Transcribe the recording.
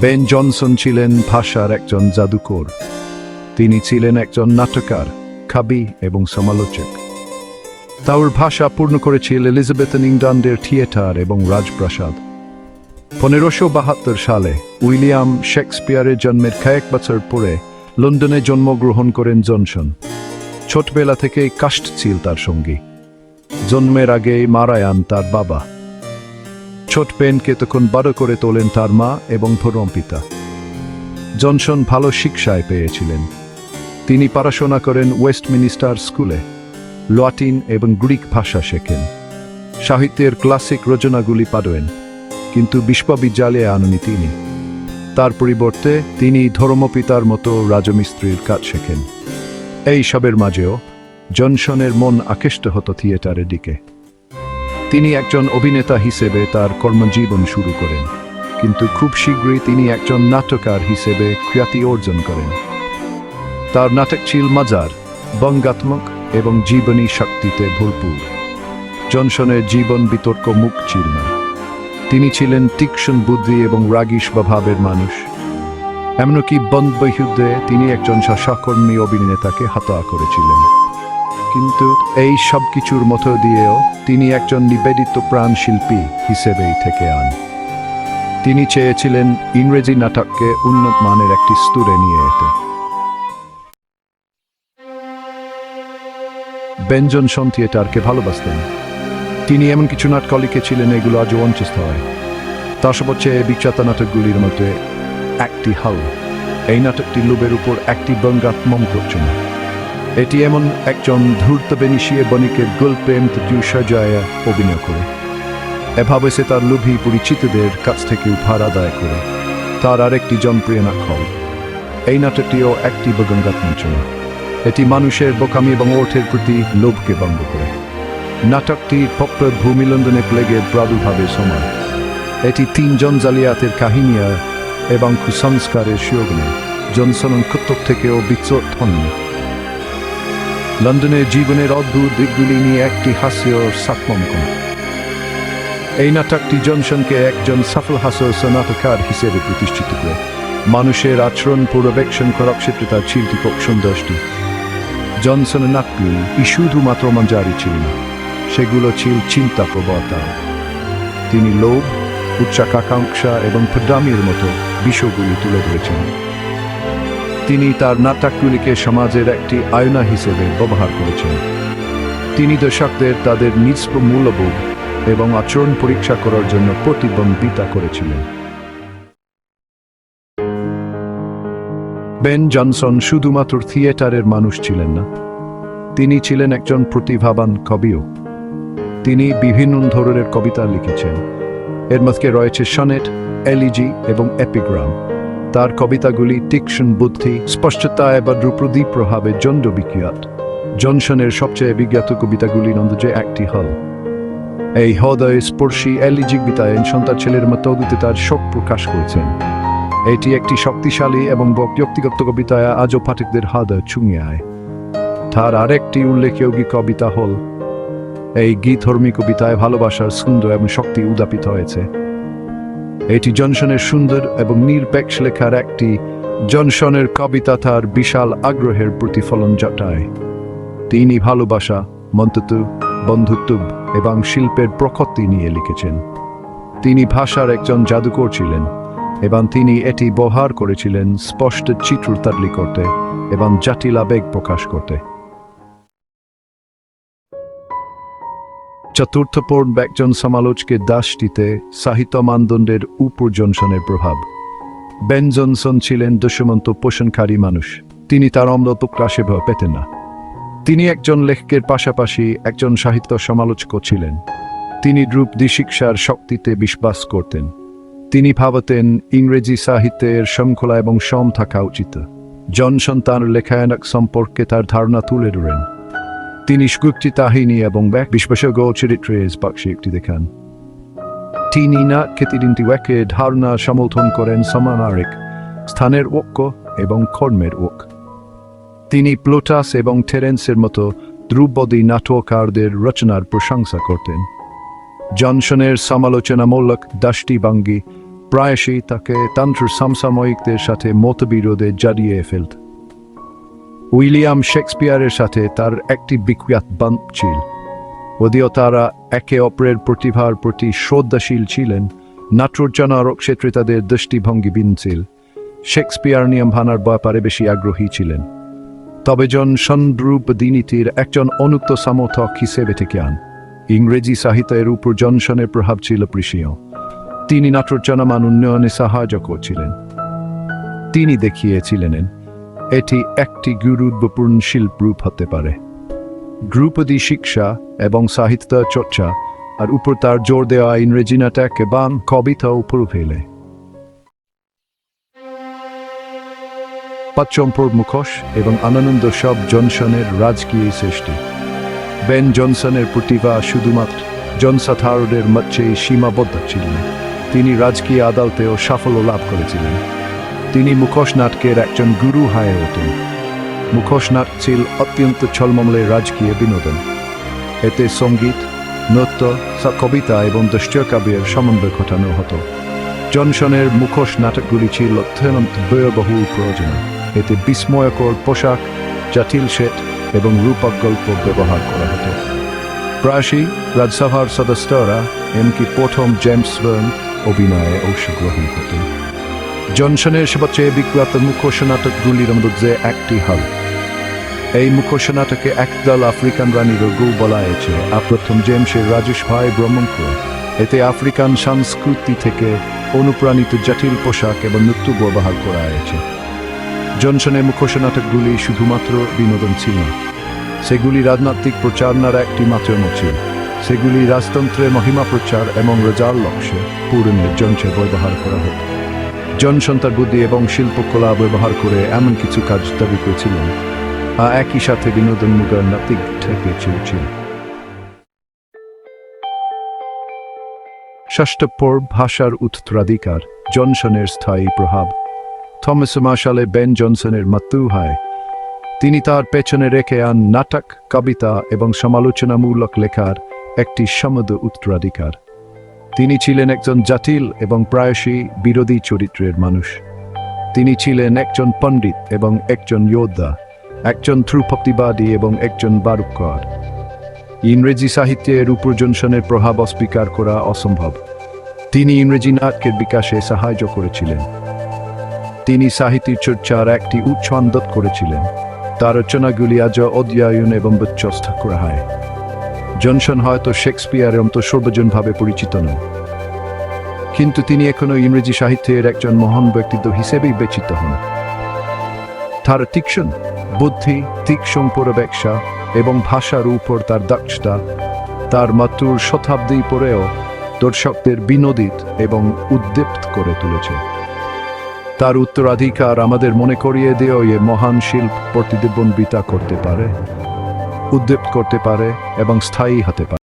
Ben Jonson ছিলেন ভাষার একজন জাদুকর। তিনি ছিলেন একজন নাটকার খাবি এবং সমালোচক। তার ভাষা পূর্ণ করেছিল এলিজাবেথন ইংল্যান্ডের থিয়েটার এবং রাজপ্রাসাদ। পনেরোশো বাহাত্তর সালে উইলিয়াম শেক্সপিয়ারের জন্মের কয়েক বছর পরে লন্ডনে জন্মগ্রহণ করেন জনসন। ছোটবেলা থেকেই কাস্ট ছিল তার সঙ্গী। জন্মের আগেই মারায়ান তার বাবা। ছোট পেনকে তখন বড় করে তোলেন তার মা এবং ধরম পিতা। জনসন ভালো শিক্ষায় পেয়েছিলেন। তিনি পড়াশোনা করেন ওয়েস্টমিনিস্টার স্কুলে। লাটিন এবং গ্রিক ভাষা শেখেন। সাহিত্যের ক্লাসিক রচনাগুলি পারেন কিন্তু বিশ্ববিদ্যালয়ে আননি তিনি। তার পরিবর্তে তিনি ধর্মপিতার মতো রাজমিস্ত্রির কাজ শেখেন। এই সবের মাঝেও জনসনের মন আকৃষ্ট হতো থিয়েটারের দিকে। তিনি একজন অভিনেতা হিসেবে তার কর্মজীবন শুরু করেন, কিন্তু খুব শীঘ্রই তিনি একজন নাটকার হিসেবে খ্যাতি অর্জন করেন। তার নাটক ছিল মাজার, বঙ্গাত্মক এবং জীবনী শক্তিতে ভরপুর। জনসনের জীবন বিতর্ক মুখ ছিল না তিনি ছিলেন তীক্ষ্ণ বুদ্ধি এবং রাগী স্বভাবের মানুষ। এমনকি বন্ধ তিনি একজন সহকর্মী অভিনেতাকে হত্যা করেছিলেন। কিন্তু এই সব কিছুর মধ্য দিয়েও তিনি একজন নিবেদিত প্রাণ শিল্পী হিসেবেই থেকে আন। তিনি চেয়েছিলেন ইংরেজি নাটককে উন্নত মানের একটি স্তরে নিয়ে যেতে ব্যঞ্জন সন থিয়েটারকে ভালোবাসতেন। তিনি এমন কিছু নাটক লিখেছিলেন এগুলো আজও অঞ্চস্থ হয়। তার সবচেয়ে বিখ্যাত নাটকগুলির মধ্যে একটি হাল। এই নাটকটি লোভের উপর একটি বঙ্গাত্মক রচনা এটি এমন একজন ধূর্ত বেনিশিয়ে বণিকের মৃত্যু সাজায় অভিনয় করে। এভাবে সে তার লোভী পরিচিতদের কাছ থেকে উপহার আদায় করে। তার আরেকটি জনপ্রিয় নাটক। এই নাটকটিও একটি বগঙ্গাত্মক এটি মানুষের বোকামি এবং ওঠের প্রতি লোভকে বন্ধ করে। নাটকটি পপ্র ভূমি লন্ডনে প্লেগের প্রাদুর্ভাবের সময় এটি তিনজন জালিয়াতের কাহিনিয়া এবং কুসংস্কারের সুযোগে জনসন কর্তব্য থেকেও বিচ্যুত হননি লন্ডনের জীবনের অদ্ভুত দিকগুলি নিয়ে একটি হাস্য সাকমম করে এই নাটকটি জনসনকে একজন সফল হাস্য নাটকার হিসেবে প্রতিষ্ঠিত করে। মানুষের আচরণ পূর্ববেক্ষণ করার ক্ষেত্রে তার চিন্তিকক সৌন্দর্যটি জনসনের নাটকগুলি শুধুমাত্র মঞ্জারি ছিল না, সেগুলো ছিল চিন্তা প্রবতা তিনি লোভ, উচ্চাকাঙ্ক্ষা এবং প্রদামির মতো বিষয়গুলি তুলে ধরেছেন। তিনি তার নাটকগুলিকে সমাজের একটি আয়না হিসেবে ব্যবহার করেছেন। তিনি দর্শকদের তাদের নিজ মূল্যবোধ এবং আচরণ পরীক্ষা করার জন্য প্রতিবন্ধিতা করেছিলেন। বেন জনসন শুধুমাত্র থিয়েটারের মানুষ ছিলেন না, তিনি ছিলেন একজন প্রতিভাবান কবিও। তিনি বিভিন্ন ধরনের কবিতা লিখেছেন। এর মধ্যে রয়েছে সনেট এলিজি এবং এপিগ্রাম। তার কবিতাগুলি তীক্ষ্ণ বুদ্ধি স্পষ্টতা এবং দ্রুপদী প্রভাবে জন্ড বিখ্যাত। জনসনের সবচেয়ে বিজ্ঞাত কবিতাগুলির মধ্যে একটি হল, এই হৃদয় স্পর্শী এলিজি গীতায়ন সন্তান ছেলের মতো দিতে তার শোক প্রকাশ করেছেন। এটি একটি শক্তিশালী এবং ব্যক্তিগত কবিতায় আজও পাঠকদের হৃদয় ছুঁয়ে আয়। তার আরেকটি উল্লেখযোগ্য কবিতা হল, এই গীতধর্মী কবিতায় ভালোবাসার সুন্দর এবং শক্তি উদাপিত হয়েছে। এটি জনসনের সুন্দর এবং নিরপেক্ষ লেখার একটি জনসনের কবিতা তার বিশাল আগ্রহের প্রতিফলন জটায়। তিনি ভালোবাসা মন্তত্ব বন্ধুত্ব এবং শিল্পের প্রকৃতি নিয়ে লিখেছেন। তিনি ভাষার একজন জাদুকর ছিলেন এবং তিনি এটি ব্যবহার করেছিলেন স্পষ্ট চিত্র তাদলি করতে এবং জাটিল আবেগ প্রকাশ করতে। চতুর্থ পর্ব একজন সমালোচকের দাসটিতে সাহিত্য মানদণ্ডের উপর জনসনের প্রভাব। বেন জনসন ছিলেন দশমন্ত পোষণকারী মানুষ। তিনি তার অমলত ভয় পেতেন না। তিনি একজন লেখকের পাশাপাশি একজন সাহিত্য সমালোচক ছিলেন। তিনি দ্রুপ শিক্ষার শক্তিতে বিশ্বাস করতেন। তিনি ভাবতেন ইংরেজি সাহিত্যের শৃঙ্খলা এবং সম থাকা উচিত। জনসন তার লেখায়নক সম্পর্কে তার ধারণা তুলে ধরেন। তিনি স্ক্রিপ্টি তাহিনী এবং ব্যাক বিশ্বসজ্ঞ চরিত্রের বাক্সে একটি দেখান। তিনি না তিনটি ওয়াকে ধারণা সমর্থন করেন সমানারিক স্থানের ঐক্য এবং কর্মের ওক তিনি প্লোটাস এবং টেরেন্সের মতো ধ্রুপদী নাটকারদের রচনার প্রশংসা করতেন। জনসনের সমালোচনামূলক দাষ্টিভঙ্গি প্রায়শই তাকে তন্ত্র সমসাময়িকদের সাথে মতবিরোধে জড়িয়ে ফেলত। উইলিয়াম শেক্সপিয়ারের সাথে তার একটি বিখ্যাত বান্ধ ছিল, যদিও তারা একে অপরের প্রতিভার প্রতি শ্রদ্ধাশীল ছিলেন। নাট্যোজ্জানারক ক্ষেত্রে তাদের দৃষ্টিভঙ্গি ভিন্ন ছিল শেক্সপিয়ার নিয়ম ভানার ব্যাপারে বেশি আগ্রহী ছিলেন। তবে জন সন্দ্রূপ দিনীতির একজন অনুক্ত সমর্থক হিসেবে থেকে আন। ইংরেজি সাহিত্যের উপর জনসনের প্রভাব ছিল পৃষীয় তিনি নাট্যোজ্জানমান উন্নয়নে সাহায্য করছিলেন। তিনি দেখিয়েছিলেন এটি একটি গুরুত্বপূর্ণ শিল্প রূপ হতে পারে। ধ্রুপদী শিক্ষা এবং সাহিত্য চর্চা আর উপর তার জোর দেওয়া ইংরেজি নাটক এবং কবিতা উপর ফেলে পাচ্চম্পর মুখোশ এবং আনন্দ সব জনসনের রাজকীয় সৃষ্টি। বেন জনসনের প্রতিভা শুধুমাত্র জনসাধারণের মধ্যে সীমাবদ্ধ ছিল তিনি রাজকীয় আদালতেও সাফল্য লাভ করেছিলেন। তিনি মুখোশ নাটকের একজন গুরু হয়ে ওঠেন। মুখোশ ছিল অত্যন্ত ছলমলে রাজকীয় বিনোদন। এতে সংগীত, নৃত্য কবিতা এবং দৃশ্যকাব্যের সমন্বয় ঘটানো হতো। জনসনের মুখোশ নাটকগুলি ছিল অত্যন্ত ব্যয়বহুল প্রয়োজন এতে বিস্ময়কর পোশাক, জটিল সেট এবং রূপক গল্প ব্যবহার করা হতো। প্রায়শই রাজসভার সদস্যরা এমনকি প্রথম জেমস বার্ন অভিনয়ে অংশগ্রহণ করতেন। জনসনের সবচেয়ে বিখ্যাত মুখোশ নাটকগুলির মধ্যে একটি হল। এই মুখোশ নাটকে একদল আফ্রিকান রানীর গৌ বলা হয়েছে। আর প্রথম জেমসের রাজেশ ভাই ব্রহ্মঙ্কুর এতে আফ্রিকান সংস্কৃতি থেকে অনুপ্রাণিত জটিল পোশাক এবং নৃত্য ব্যবহার করা হয়েছে। জনসনের মুখোশ নাটকগুলি শুধুমাত্র বিনোদন ছিল। সেগুলি রাজনৈতিক প্রচারণার একটি মাধ্যম ছিল সেগুলি রাজতন্ত্রের মহিমা প্রচার এবং রাজার লক্ষ্যে পূরণের যন্ত্রে ব্যবহার করা হতো। জনসন তার বুদ্ধি এবং শিল্পকলা ব্যবহার করে এমন কিছু কাজ দাবি করেছিলেন আর একই সাথে বিনোদনমূলক নাতিক থেকে চলছিল ষষ্ঠপর ভাষার উত্তরাধিকার, জনসনের স্থায়ী প্রভাব। থমাস মার্শালে বেন জনসনের মৃত্যু হয়। তিনি তার পেছনে রেখে আন নাটক, কবিতা এবং সমালোচনামূলক লেখার একটি সমদ উত্তরাধিকার। তিনি ছিলেন একজন জাতিল এবং প্রায়শই বিরোধী চরিত্রের মানুষ। তিনি ছিলেন একজন পণ্ডিত এবং একজন যোদ্ধা, একজন ধ্রুপক্তিবাদী এবং একজন বারুকর ইংরেজি সাহিত্যের উপর জনসনের প্রভাব অস্বীকার করা অসম্ভব। তিনি ইংরেজি নাটকের বিকাশে সাহায্য করেছিলেন। তিনি সাহিত্যের চর্চার একটি উচ্ছন্দত করেছিলেন। তার রচনাগুলি আজ অধ্যয়ন এবং বিচ্ছস্ত করা হয়। জনসন হয়তো শেক্সপিয়ারের মতো সর্বজনভাবে পরিচিত নন। কিন্তু তিনি এখনও ইংরেজি সাহিত্যের একজন মহান ব্যক্তিত্ব হিসেবেই বেচিত হন। তার তীক্ষ্ণ বুদ্ধি তীক্ষ্ণ পরবেক্ষা এবং ভাষার উপর তার দক্ষতা তার মাতুর শতাব্দী পরেও দর্শকদের বিনোদিত এবং উদ্দীপ্ত করে তুলেছে। তার উত্তরাধিকার আমাদের মনে করিয়ে দিয়েও এ মহান শিল্প প্রতিদ্বন্দ্বিতা করতে পারে। উদ্দীপ্ত করতে পারে এবং স্থায়ী হতে পারে।